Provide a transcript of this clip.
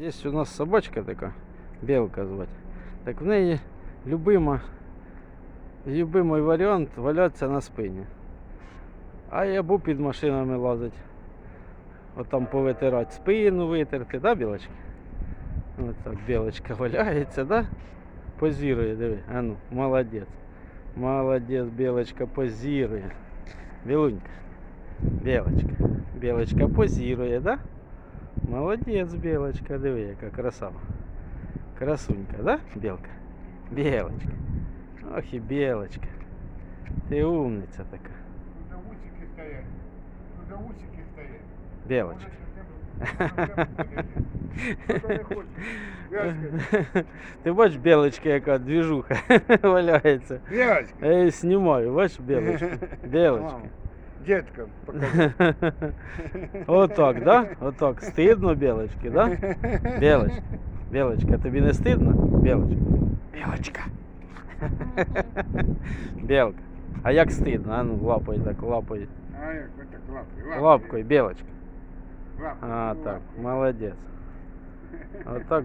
Є у нас собачка така, білка звати. Так в неї любима, любимий варіант валятися на спині. А й або під машинами лазить. От там повитирати спину, витерти, да, білочка? Ось так білочка валяється, да? Позірує, диви. А ну, молодець. Молодець, білочка позірує. Білунька. Білочка. Білочка позірує, да? Молодець, білочка, диви, яка красава. Красунька, да, білка? Білочка. Ох і білочка. Ти умниця така. Тут за усики стоять. Тут за усики стоять. Білочка. Ти бачиш білочка, яка двіжуха валяється. Девочка. Я її знімаю, бачиш білочку? Білочка. Мама, Деткам покажи. Отак, да? Отак. Стидно білочки, да? Білочка. Білочка, тобі не стидно? Білочка. Білочка. Білка. А як стидно? А ну лапой так, лапой. А як ви так лапкою? Лапкою, білочка. Лапкою, А, так, лапкою. молодець. Отак